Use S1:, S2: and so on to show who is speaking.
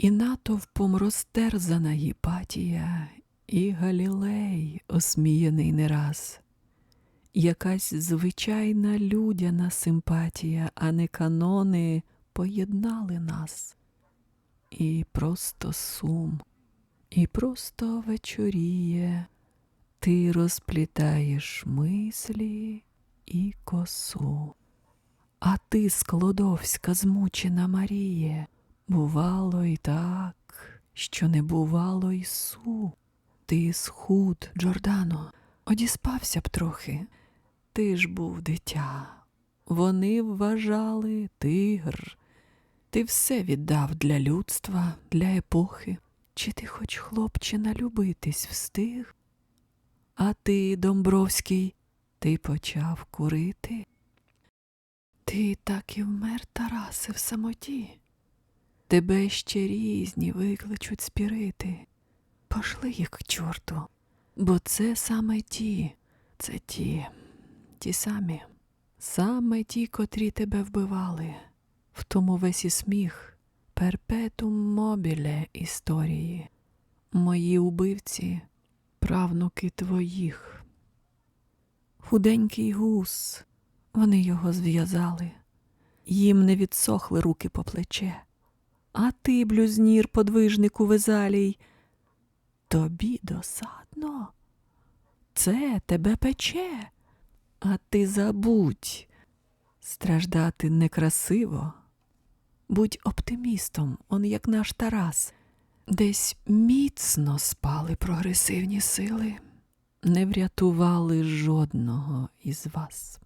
S1: І натовпом розтерзана Гіпатія, і Галілей, осміяний не раз. Якась звичайна людяна симпатія, а не канони поєднали нас. І просто сум, і просто вечоріє, ти розплітаєш мислі і косу. А ти, Складовська, змучена Маріє, бувало й так, що не бувало й су. Ти схуд, Джордано, одіспався б трохи. Ти ж був дитя. Вони вважали тигр. Ти все віддав для людства, для епохи. Чи ти хоч, хлопче, налюбитись встиг? А ти, Домбровський, ти почав курити? Ти так і вмер, Тарасе, в самоті. Тебе ще різні викличуть спірити. Пошли їх к чорту, бо це саме ті, це ті, ті самі, саме ті, котрі тебе вбивали. В тому весь і сміх, перпетум мобіле історії. Мої убивці, правнуки твоїх. Худенький гус, вони його зв'язали, їм не відсохли руки по плече. А ти, блюзнір, подвижнику везалій, тобі досадно. Це тебе пече, а ти забудь. Страждати некрасиво. Будь оптимістом, он як наш Тарас. Десь міцно спали прогресивні сили, не врятували жодного із вас.